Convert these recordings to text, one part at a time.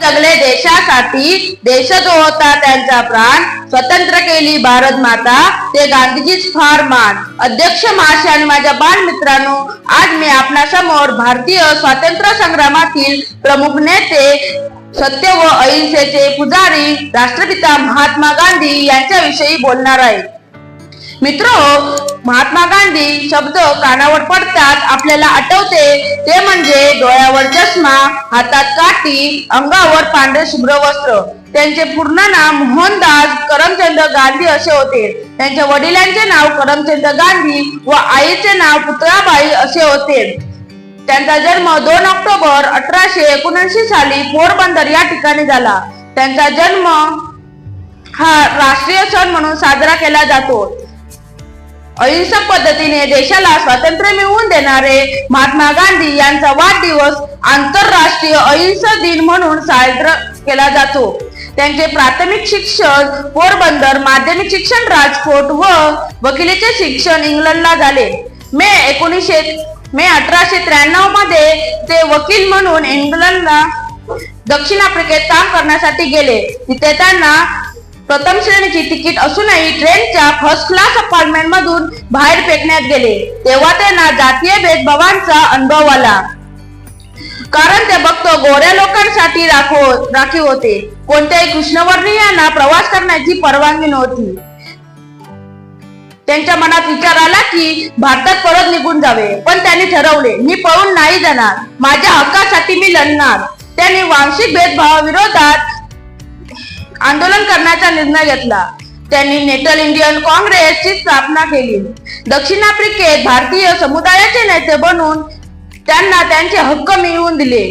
जगले देशासाठी देश जो होता त्यांचा प्राण स्वतंत्र केली भारत माता ते गांधीजीच फार मान. अध्यक्ष महाशय आणि माझ्या बाल मित्रांनो आज मी आपल्यासमोर भारतीय स्वातंत्र्य संग्रामातील प्रमुख नेते सत्य व अहिंसेचे पुजारी राष्ट्रपिता महात्मा गांधी यांच्याविषयी बोलणार आहे. मित्र महात्मा गांधी शब्द कानावर पडतात आपल्याला आठवते. ते म्हणजे डोळ्यावर चष्मा हातात काठी अंगावर पांढरे शुभ्र वस्त्र. त्यांचे पूर्ण नाव मोहनदास करमचंद गांधी असे होते. त्यांच्या वडिलांचे नाव करमचंद गांधी व आईचे नाव पुतळाबाई असे होते. त्यांचा जन्म दोन ऑक्टोबर अठराशे एकोणऐंशी साली पोरबंदर या ठिकाणी झाला. त्यांचा जन्म हा राष्ट्रीय सण म्हणून साजरा केला जातो. अहिंसक पद्धतीने देशाला स्वातंत्र्य मिळवून देणारे महात्मा गांधी यांचा वाढदिवस आंतरराष्ट्रीय अहिंसा दिन म्हणून साजरा केला जातो. त्यांचे प्राथमिक शिक्षण पोरबंदर माध्यमिक शिक्षण राजकोट व वकिलीचे शिक्षण इंग्लंडला झाले. मे एकोणीसशे मे अठराशे त्र्याण्णवमध्ये ते वकील म्हणून इंग्लंडला दक्षिण आफ्रिकेत काम करण्यासाठी गेले. तिथे त्यांना प्रथम श्रेणीची तिकीट असूनही ट्रेनच्या फर्स्ट क्लास अपार्टमेंट मधून बाहेर फेकण्यात गेले. तेव्हा त्यांना जातीय भेदभावांचा अनुभव आला. कारण ते फक्त गोऱ्या लोकांसाठी राखो राखीव होते. कोणत्याही कृष्णवर्णीयांना प्रवास करण्याची परवानगी नव्हती. त्यांच्या मनात विचार आला की भारतात परत निघून जावे. पण त्यांनी ठरवले मी पळून नाही जाणार. माझ्या हक्कासाठी मी लढणार. त्यांनी वांशिक भेदभावाविरोधात आंदोलन करण्याचा निर्णय घेतला. त्यांनी नेटल इंडियन काँग्रेसची स्थापना केली. दक्षिण आफ्रिकेत भारतीय समुदायाचे नेते बनून त्यांना त्यांचे हक्क मिळवून दिले.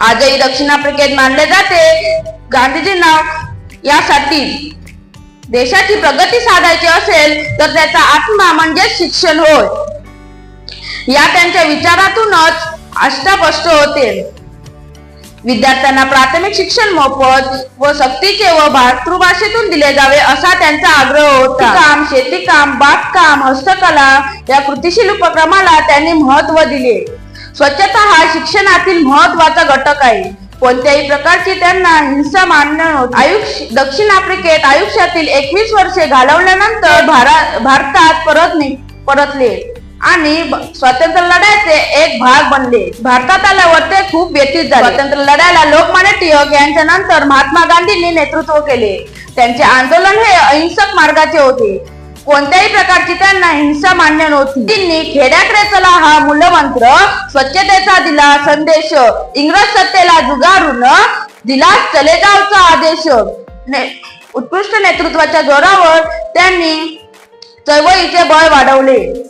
आजही दक्षिण आफ्रिकेत मानले जाते गांधीजींना यासाठी देशाची प्रगती साधायची असेल तर त्याचा आत्मा म्हणजे शिक्षण होय. या त्यांच्या विचारातूनच अष्टापष्ट होते. विद्यार्थ्यांना प्राथमिक शिक्षण मोफत व सक्तीचे व मातृभाषेतून दिले जावे असा त्यांचा आग्रह होता. काम शेतीकाम बागकाम हस्तकला या कृतीशील उपक्रमाला त्यांनी महत्त्व दिले. स्वच्छता हा शिक्षणातील महत्त्वाचा घटक आहे. कोणत्याही प्रकारची त्यांना हिंसा मान्य नव्हती. आयुष्य दक्षिण आफ्रिकेत आयुष्यातील एकवीस वर्षे घालवल्यानंतर भारतात परत परतले. आणि स्वातंत्र्य लढ्याचे एक भाग बनले. भारतात आल्यावर ते खूप व्यतीत झाले. स्वातंत्र्य लढ्याला लोकमान्य टिळक यांच्या नंतर महात्मा गांधींनी नेतृत्व केले. त्यांचे आंदोलन हे अहिंसक मार्गाचे होते. कोणत्याही प्रकारची त्यांना हिंसा मान्य नव्हती. त्यांनी खेड्याकडे चला हा मूलमंत्र स्वच्छतेचा दिला संदेश इंग्रज सत्तेला जुगारून दिला चले जावचा आदेश. ने- उत्कृष्ट नेतृत्वाच्या जोरावर त्यांनी चळवळीचे बळ वाढवले.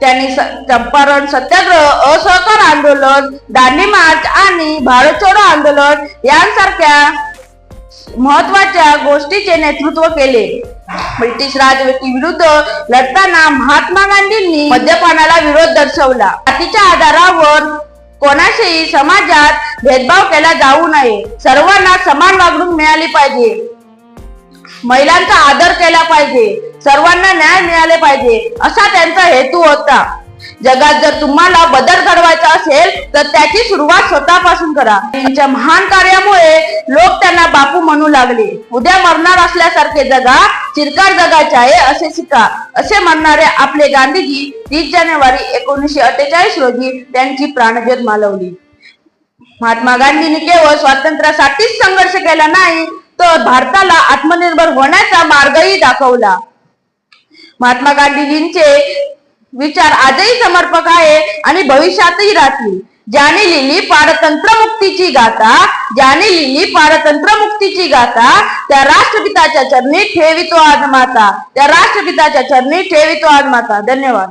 त्यांनी चंपारण सत्याग्रह असहकार आंदोलन दांडी मार्च आणि भारत छोडो आंदोलन यांसारख्या महत्त्वाच्या गोष्टीचे नेतृत्व केले. ब्रिटिश राजवटी विरुद्ध लढताना महात्मा गांधींनी मद्यपानाला विरोध दर्शवला. जातीच्या आधारावर कोणाशीही समाजात भेदभाव केला जाऊ नये. सर्वांना समान वागणूक मिळाली पाहिजे. महिलांचा आदर केला पाहिजे. सर्वांना न्याय मिळाले पाहिजे असा त्यांचा हेतू होता. जगात जर तुम्हाला बदल घडवायचा असेल तर त्याची सुरुवात स्वतःपासून करा. त्यांच्या महान कार्यामुळे लोक त्यांना बापू म्हणू लागले. उद्या मरणार असल्यासारखे जगा चिरकार जगाचे आहे असे शिका. असे म्हणणारे आपले गांधीजी तीस जानेवारी एकोणीसशे अठ्ठेचाळीस रोजी त्यांची प्राणज्योत मालवली. महात्मा गांधींनी केवळ स्वातंत्र्यासाठीच संघर्ष केला नाही तर भारताला आत्मनिर्भर होण्याचा मार्गही दाखवला. महात्मा गांधीजींचे विचार आजही समर्पक आहे आणि भविष्यातही राहतील. ज्याने लिहिली पारतंत्र मुक्तीची गाथा ज्याने लिहिली पारतंत्र मुक्तीची गाथा त्या राष्ट्रपिताच्या चरणी ठेवितो आज माता. त्या राष्ट्रपिताच्या चरणी ठेवितो आज माता. धन्यवाद.